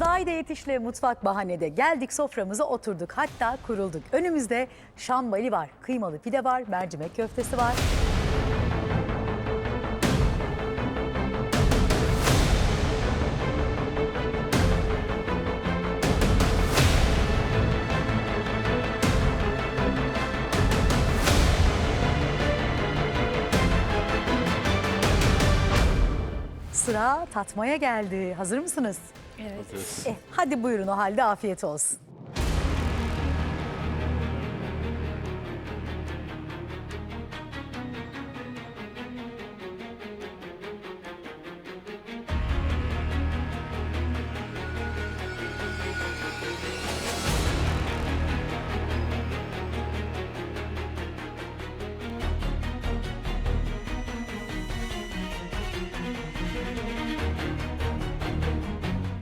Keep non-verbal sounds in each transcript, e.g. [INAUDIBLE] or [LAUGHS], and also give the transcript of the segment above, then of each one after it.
Zahide Yetiş'le Mutfak Bahane'de geldik soframıza oturduk hatta kurulduk. Önümüzde şambali var, kıymalı pide var, mercimek köftesi var. Sıra tatmaya geldi. Hazır mısınız? Evet. Eh, hadi buyurun o halde afiyet olsun.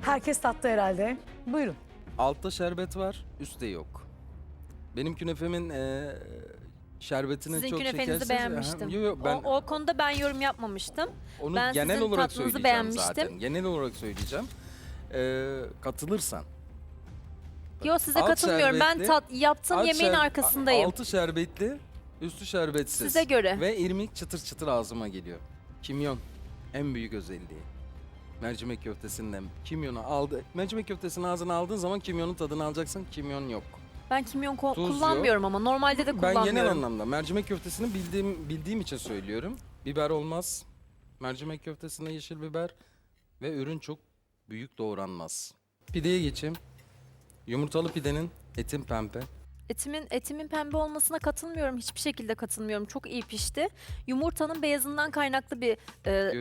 Herkes tattı herhalde. Buyurun. Altta şerbet var, üstte yok. Benim künefemin eee şerbetini Sizin çok künefenizi şekersiz. beğenmiştim. Yo, yo, ben o, o konuda ben yorum yapmamıştım. onu ben genel sizin olarak tatlınızı söyleyeceğim beğenmiştim. zaten. Genel olarak söyleyeceğim. Eee, katılırsan. Yo size alt katılmıyorum. Ben şerbetli, tat, yaptığım alt yemeğin şer- arkasındayım. Altı şerbetli, üstü şerbetsiz. Size göre. Ve irmik çıtır çıtır ağzıma geliyor. Kimyon en büyük özelliği. Mercimek köftesinden kimyonu aldı. Mercimek köftesini ağzına aldığın zaman kimyonun tadını alacaksın. Kimyon yok. Ben kimyon ko- Tuz kullanmıyorum ama normalde de Ben kullanmıyorum. genel anlamda mercimek köftesini bildiğim bildiğim için söylüyorum. Biber olmaz. Mercimek köftesinde yeşil biber ve ürün çok büyük doğranmaz. Pideye geçeyim. Yumurtalı pidenin etin pembe. Etimin etimin pembe olmasına katılmıyorum. Hiçbir şekilde katılmıyorum. Çok iyi pişti. Yumurtanın beyazından kaynaklı bir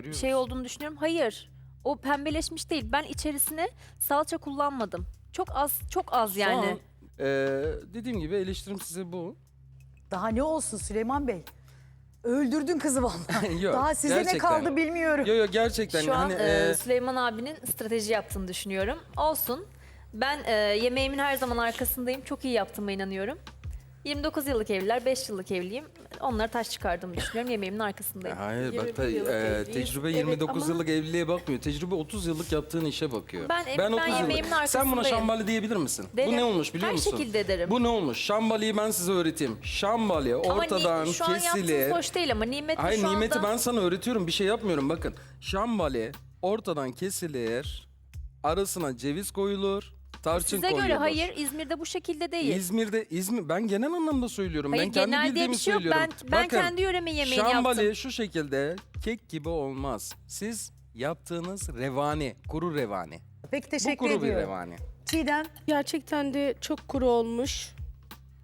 e, şey olduğunu düşünüyorum. Hayır. O pembeleşmiş değil. Ben içerisine salça kullanmadım. Çok az, çok az Şu yani. an, eee, dediğim gibi eleştirim size bu. Daha ne olsun Süleyman Bey? Öldürdün kızı vallahi. [LAUGHS] Yok, Daha size ne gerçekten. kaldı bilmiyorum. Yo yo gerçekten Şu an hani e, eee, Süleyman abinin strateji yaptığını düşünüyorum. Olsun. Ben e, yemeğimin her zaman arkasındayım. Çok iyi yaptığıma inanıyorum. 29 yıllık evliler, 5 yıllık evliyim. Onlara taş çıkardığımı düşünüyorum. Yemeğimin arkasındayım. Hayır bak 21 da, yıllık eee, evliyiz. tecrübe Evet 29 ama- yıllık evliliğe bakmıyor. Tecrübe 30 yıllık yaptığın işe bakıyor. Ben- ben 30 yemeğimin Sen buna arkasındayım. şambali diyebilir misin? Derim. Bu ne olmuş biliyor Her musun? şekilde derim. Bu ne olmuş? Şambaliyi ben size öğreteyim. Şambali Ama ni- ortadan şu an kesilir. yaptığınız hoş değil ama nimet Hayır şu nimeti anda... ben sana öğretiyorum. Bir şey yapmıyorum bakın. Şambali ortadan kesilir. Arasına ceviz koyulur. Tarçın Size göre hayır İzmir'de bu şekilde değil. İzmir'de İzmir ben genel anlamda söylüyorum. hayır ben kendi genel diye bildiğimi bir şey yok. söylüyorum. Ben, ben Bakın, kendi yöremin yemeğini Şambali yaptım. şu şekilde kek gibi olmaz. Siz yaptığınız revani, kuru revani. Peki Bu teşekkür kuru bir ediyorum. revani. Çiğdem Gerçekten de çok kuru olmuş.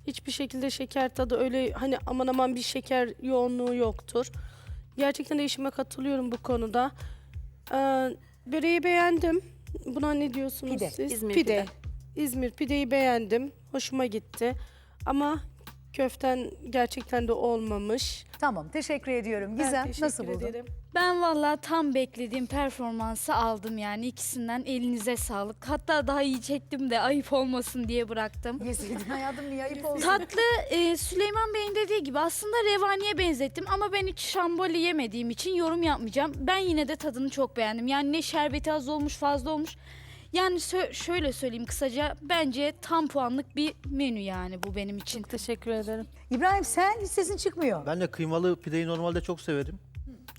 Hiçbir şekilde şeker tadı öyle hani aman aman bir şeker yoğunluğu yoktur. Gerçekten de işime katılıyorum bu konuda. Ee, böreği beğendim. Buna ne diyorsunuz Pide. siz? İzmir pide. İzmir pideyi beğendim. Hoşuma gitti. Ama köften gerçekten de olmamış. tamam teşekkür ediyorum. Gizem teşekkür nasıl buldun? ederim. Ben vallahi tam beklediğim performansı aldım yani ikisinden elinize sağlık. Hatta daha iyi çektim de ayıp olmasın diye bıraktım. Yeseydin hayatım niye ayıp olsun? Tatlı e, Süleyman Bey'in dediği gibi aslında revaniye benzettim ama ben hiç şamboli yemediğim için yorum yapmayacağım. Ben yine de tadını çok beğendim. Yani ne şerbeti az olmuş fazla olmuş. Yani sö- şöyle söyleyeyim kısaca bence tam puanlık bir menü yani bu benim için. Teşekkür ederim. İbrahim sen hiç sesin çıkmıyor. Ben de kıymalı pideyi normalde çok severim.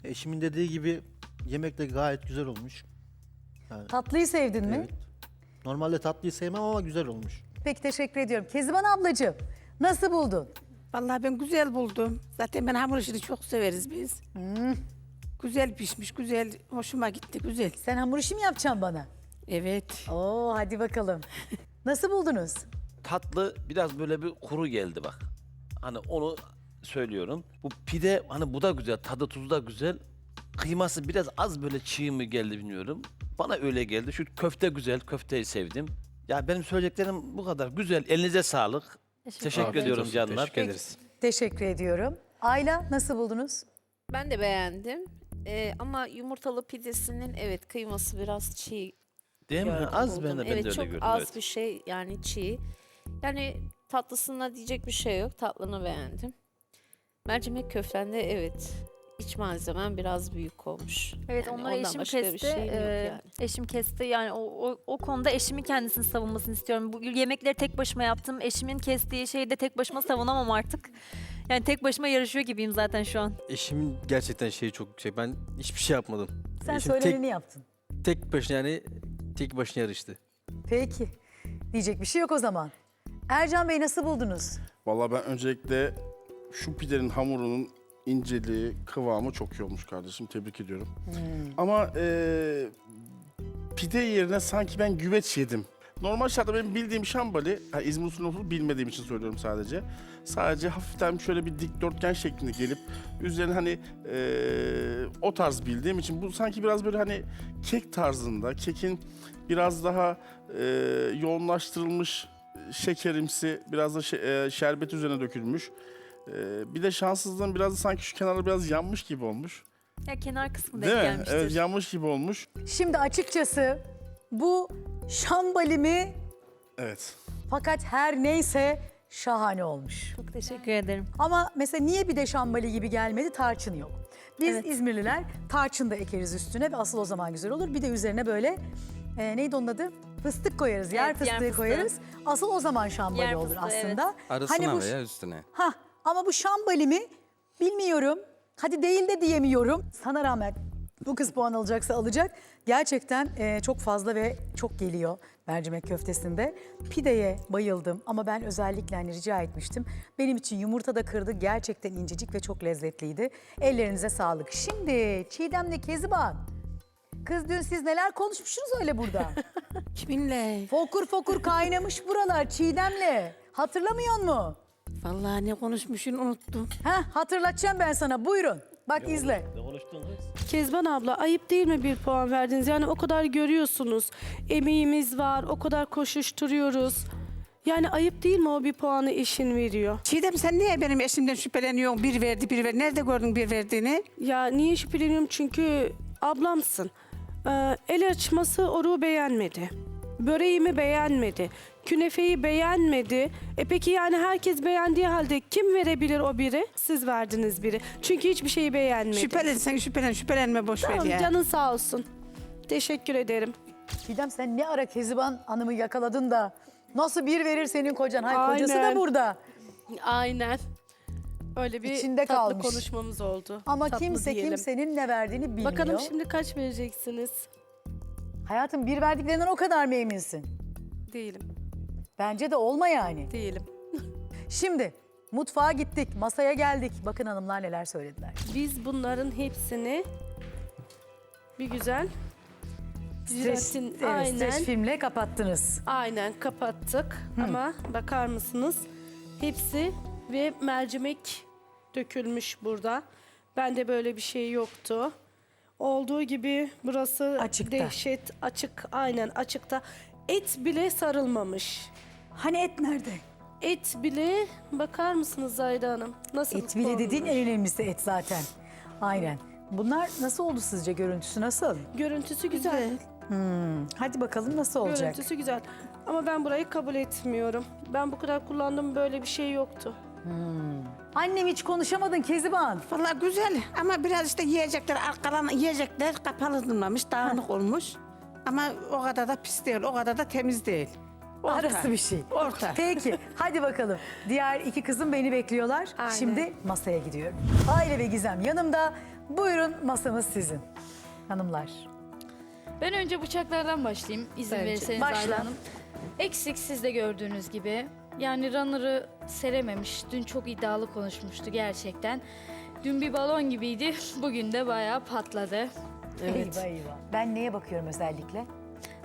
Eşimin dediği gibi yemek de gayet güzel olmuş. Tatlıyı sevdin mi? Evet. Normalde tatlıyı sevmem ama güzel olmuş. Peki teşekkür ediyorum. Keziban ablacığım nasıl buldun? Vallahi ben güzel buldum. Zaten ben hamur işini çok severiz biz. Hmm. Güzel pişmiş, güzel, hoşuma gitti, güzel. Sen hamur işi mi yapacaksın bana? Evet. Oo hadi bakalım. Nasıl buldunuz? tatlı biraz böyle bir kuru geldi bak. Hani onu söylüyorum. Bu pide hani bu da güzel, tadı tuzu da güzel. Kıyması biraz az böyle çiğ mi geldi bilmiyorum. Bana öyle geldi. Şu köfte güzel, köfteyi sevdim. Ya benim söyleyeceklerim bu kadar. Güzel, elinize sağlık. Teşekkür ederim. ediyorum canlar. Teşekkür ediyorum. Ayla nasıl buldunuz? Ben de beğendim. Ee, ama yumurtalı pidesinin evet kıyması biraz çiğ. Değil mi? gördüm, Az buldum. ben de, ben evet, de öyle çok gördüm. az evet. bir şey yani çiğ. Yani tatlısına diyecek bir şey yok. Tatlını beğendim. Mercimek köftende evet İç malzemem biraz büyük olmuş. Evet Yani onları eşim bir kesti. Ee, yani. Eşim kesti. Yani o, o, o konuda eşimin kendisini savunmasını istiyorum. Bu yemekleri tek başıma yaptım. Eşimin kestiği şeyi de tek başıma savunamam artık. Yani tek başıma yarışıyor gibiyim zaten şu an. Eşim gerçekten şeyi çok yüksek. Ben hiçbir şey yapmadım. Sen Eşim söyleneni yaptın. tek, tek başına yani tek başına yarıştı. Peki. Diyecek bir şey yok o zaman. Ercan Bey nasıl buldunuz? Vallahi ben öncelikle şu pidenin hamurunun inceliği, kıvamı çok iyi olmuş kardeşim. Tebrik ediyorum. Ama eee pide yerine sanki ben güveç yedim. Normal şartlarda benim bildiğim şambali, ha, İzmir usulü olduğunu bilmediğim için söylüyorum sadece. Sadece hafiften şöyle bir dikdörtgen şeklinde gelip üzerine hani eee, o tarz bildiğim için bu sanki biraz böyle hani kek tarzında, kekin biraz daha eee, yoğunlaştırılmış şekerimsi, biraz da şe- eee, şerbet üzerine dökülmüş. Eee, bir de şanssızlığın biraz da sanki şu kenarı biraz yanmış gibi olmuş. Ya kenar kısmı Değil denk mi? gelmiştir. Evet yanmış gibi olmuş. Şimdi açıkçası bu şambali mi Evet. fakat her neyse şahane olmuş. Çok teşekkür ederim. Ama mesela niye bir de şambali gibi gelmedi tarçın yok. Biz Evet. İzmirliler tarçın da ekeriz üstüne ve asıl o zaman güzel olur. Bir de üzerine böyle e, neydi onun adı? Fıstık koyarız, yer Evet, yer fıstığı fıstığı. koyarız. Asıl o zaman şambali Yer olur fıstığı, evet. aslında. Arasına bu veya üstüne. Ha ama bu şambali mi bilmiyorum. Hadi değil de diyemiyorum. Sana rağmen bu kız puan alacaksa alacak. Gerçekten e, çok fazla ve çok geliyor mercimek köftesinde. Pideye bayıldım ama ben özellikle hani rica etmiştim. Benim için yumurta da kırdı. Gerçekten incecik ve çok lezzetliydi. Ellerinize sağlık. Şimdi Çiğdem'le Keziban. Kız dün siz neler konuşmuşsunuz öyle burada? [LAUGHS] Kiminle? fokur fokur kaynamış buralar Çiğdem'le. Hatırlamıyor mu? Vallahi ne konuşmuşsun unuttum. Heh, hatırlatacağım ben sana. Buyurun. Bak izle. Kezban abla ayıp değil mi bir puan verdiniz? Yani o kadar görüyorsunuz. Emeğimiz var, o kadar koşuşturuyoruz. Yani ayıp değil mi o bir puanı eşin veriyor? Çiğdem sen niye benim eşimden şüpheleniyorsun? Bir verdi, bir verdi. Nerede gördün bir verdiğini? Ya niye şüpheleniyorum? Çünkü ablamsın. Ee, el açması oruğu beğenmedi. Böreğimi beğenmedi. Künefeyi beğenmedi. E peki yani herkes beğendiği halde kim verebilir o biri? Siz verdiniz biri. Çünkü hiçbir şeyi beğenmedi. Şüphelen sen şüphelen şüphelenme boş ver Tamam ya. canın sağ olsun. Teşekkür ederim. Çiğdem sen ne ara Keziban Hanım'ı yakaladın da nasıl bir verir senin kocan? Hayır kocası da Aynen. burada. Aynen. Öyle bir İçinde tatlı kalmış. konuşmamız oldu. Ama Tatlı kimse diyelim. kimsenin ne verdiğini bilmiyor. Bakalım şimdi kaç vereceksiniz? Hayatım bir verdiklerinden o kadar mı eminsin? Değilim. Bence de olma yani. Değilim. Şimdi mutfağa gittik, masaya geldik. Bakın hanımlar neler söylediler. Biz bunların hepsini bir güzel jelatin evet, aynen stres filmle kapattınız. aynen kapattık ama bakar mısınız? Hepsi ve mercimek dökülmüş burada. Bende böyle bir şey yoktu. Olduğu gibi burası Açıkta. dehşet açık aynen açıkta. Et bile sarılmamış. Hani et nerede? Et bile bakar mısınız Zayda Hanım? Nasıl Et bile dediğin en önemlisi et zaten. Aynen. Bunlar nasıl oldu sizce? Görüntüsü nasıl? Görüntüsü güzel. Hadi bakalım nasıl olacak? Görüntüsü güzel. Ama ben burayı kabul etmiyorum. Ben bu kadar kullandığım böyle bir şey yoktu. Annem hiç konuşamadın Keziban. Vallahi güzel ama biraz işte yiyecekler, arkadan yiyecekler kapalı durmamış, dağınık olmuş. Ama o kadar da pis değil, o kadar da temiz değil. Orta. Arası bir şey. Orta. Peki hadi bakalım. Diğer iki kızım beni bekliyorlar. Aynen. Şimdi masaya gidiyorum. Aile ve Gizem yanımda. Buyurun masamız sizin. Hanımlar. Ben önce bıçaklardan başlayayım izin Bence. verirseniz Başla. Ayla Hanım. Eksik siz de gördüğünüz gibi. Yani runner'ı serememiş. Dün çok iddialı konuşmuştu gerçekten. Dün bir balon gibiydi. [LAUGHS] Bugün de bayağı patladı. Eyvah eyvah. Ben neye bakıyorum özellikle?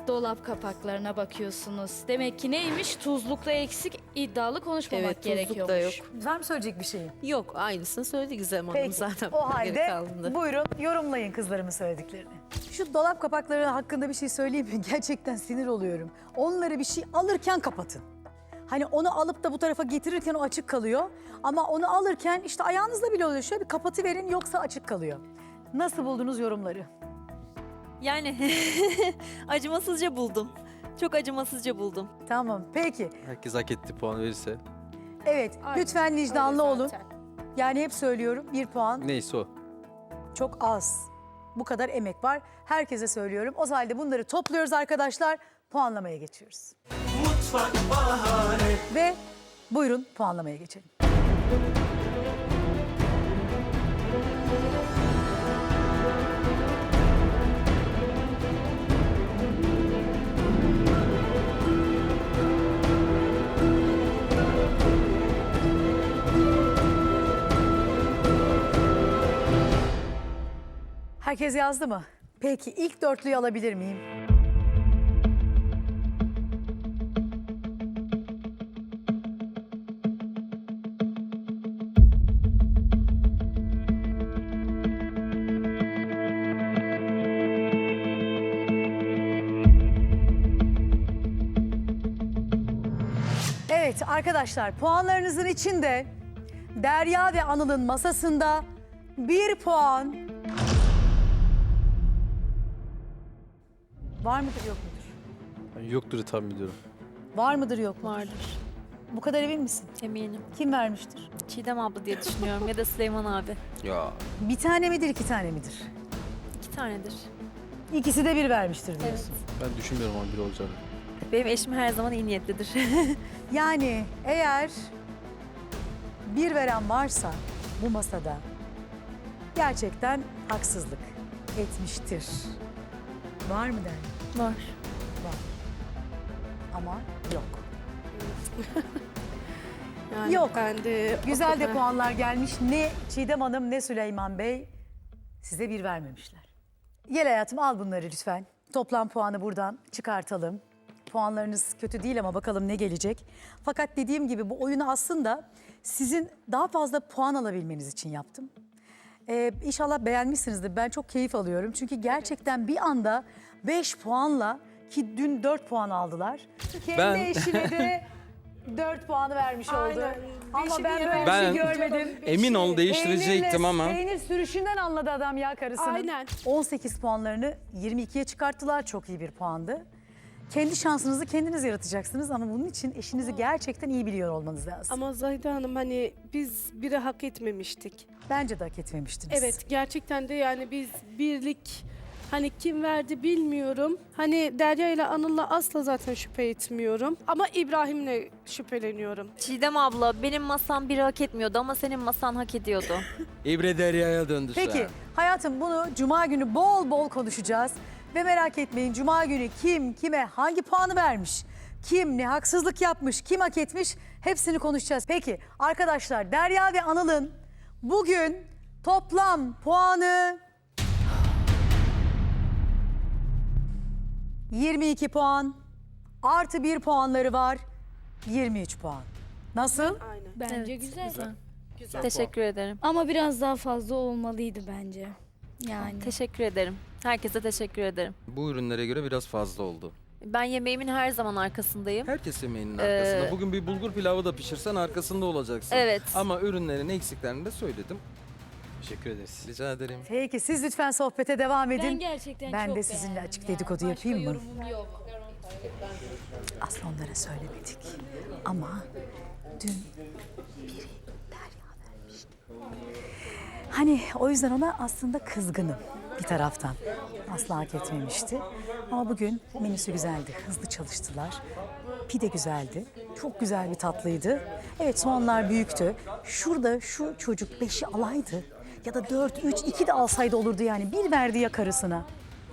Dolap kapaklarına bakıyorsunuz. Demek ki neymiş? Tuzlukta eksik iddialı konuşmamak Evet tuzluk gerekiyormuş. da yok. Var mı söyleyecek bir şeyim? Yok aynısını söyledi Gizem Hanım Peki. zaten. o halde buyurun yorumlayın kızlarımın söylediklerini. Şu dolap kapakları hakkında bir şey söyleyeyim mi? [LAUGHS] Gerçekten sinir oluyorum. Onları bir şey alırken kapatın. Hani onu alıp da bu tarafa getirirken o açık kalıyor. Ama onu alırken işte ayağınızla bile oluyor. Şöyle bir kapatıverin yoksa açık kalıyor. Nasıl buldunuz yorumları? Yani [LAUGHS] acımasızca buldum. Çok acımasızca buldum. Tamam peki. Herkes hak etti puan verirse. Evet Aynen, lütfen vicdanlı Öyle olun. zaten. Yani hep söylüyorum bir puan Neyse o. çok az. Bu kadar emek var. Herkese söylüyorum. O halde bunları topluyoruz arkadaşlar. Puanlamaya geçiyoruz. Ve buyurun puanlamaya geçelim. Herkes yazdı mı? Peki ilk dörtlüyü alabilir miyim? Evet arkadaşlar puanlarınızın içinde Derya ve Anıl'ın masasında bir puan var mıdır yok mudur? Yoktur tahmin ediyorum. Var mıdır yok mudur? Vardır. Bu kadar emin misin? Eminim. Kim vermiştir? Çiğdem abla diye düşünüyorum ya da Süleyman abi. Ya Bir tane midir iki tane midir? İki tanedir. İkisi de bir vermiştir Evet. diyorsun. Ben düşünmüyorum ama bir olacağını. Benim eşim her zaman iyi niyetlidir. [LAUGHS] Yani eğer bir veren varsa bu masada gerçekten haksızlık etmiştir. Var mı der? Var. Ama yok. [LAUGHS] Yani Yok. Ben de Güzel de puanlar gelmiş. Ne Çiğdem Hanım ne Süleyman Bey size bir vermemişler. Gel hayatım al bunları lütfen. Toplam puanı buradan çıkartalım. Puanlarınız kötü değil ama bakalım ne gelecek. Fakat dediğim gibi bu oyunu aslında sizin daha fazla puan alabilmeniz için yaptım. Ee, inşallah beğenmişsinizdir. Ben çok keyif alıyorum. Çünkü gerçekten bir anda 5 puanla ki dün 4 puan aldılar. Kendi Ben- eşine de [LAUGHS] 4 puanı vermiş oldu. Aynen. Ama Beşi ben bir böyle bir şey görmedim. emin ol değiştirecektim Peynirle- ama Peynir sürüşünden anladı adam ya karısının. Aynen. 18 puanlarını 22'ye çıkarttılar. Çok iyi bir puandı. Kendi şansınızı kendiniz yaratacaksınız ama bunun için eşinizi gerçekten iyi biliyor olmanız lazım. Ama Zahide Hanım hani biz biri hak etmemiştik. Bence de hak etmemiştiniz. Evet gerçekten de yani biz birlik hani kim verdi bilmiyorum. Hani Derya ile Anıl'la asla zaten şüphe etmiyorum. Ama İbrahim'le şüpheleniyorum. Çiğdem abla benim masam biri hak etmiyordu ama senin masan hak ediyordu. [LAUGHS] İbre Derya'ya döndü şu Peki an. hayatım bunu cuma günü bol bol konuşacağız. Ve merak etmeyin cuma günü kim kime hangi puanı vermiş? Kim ne haksızlık yapmış, kim hak etmiş hepsini konuşacağız. Peki arkadaşlar Derya ve Anıl'ın bugün toplam puanı 22 puan artı 1 puanları var 23 puan. Nasıl? Aynen. Bence Evet, güzel. güzel. Teşekkür ederim. Ama biraz daha fazla olmalıydı bence. Yani. Teşekkür ederim. Herkese teşekkür ederim. Bu ürünlere göre biraz fazla oldu. Ben yemeğimin her zaman arkasındayım. Herkes yemeğinin Ee, arkasında. Bugün bir bulgur pilavı da pişirsen arkasında olacaksın. Evet. Ama ürünlerin eksiklerini de söyledim. Teşekkür ederiz. Rica ederim. Peki siz lütfen sohbete devam edin. Ben gerçekten Ben çok de sizinle beğendim açık ya. dedikodu Başka yapayım mı? yorumum yok. Aslında onlara söylemedik. Ama dün biri Derya vermişti. Hani o yüzden ona aslında kızgınım bir taraftan. Asla hak etmemişti. Ama bugün menüsü güzeldi. Hızlı çalıştılar. Pide güzeldi. Çok güzel bir tatlıydı. Evet soğanlar büyüktü. Şurada şu çocuk beşi alaydı. Ya da dört, üç, iki de alsaydı olurdu yani. Bir verdi ya karısına.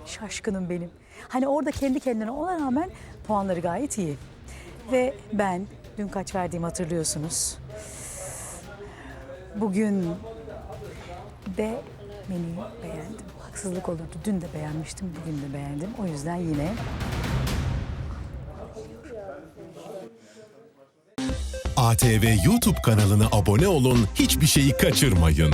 Şaşkınım benim. Hani orada kendi kendine ona rağmen puanları gayet iyi. Ve ben dün kaç verdiğimi hatırlıyorsunuz. Bugün de menüyü beğendim. Haksızlık olurdu. Dün de beğenmiştim, bugün de beğendim. O yüzden yine ATV YouTube kanalına abone olun, hiçbir şeyi kaçırmayın.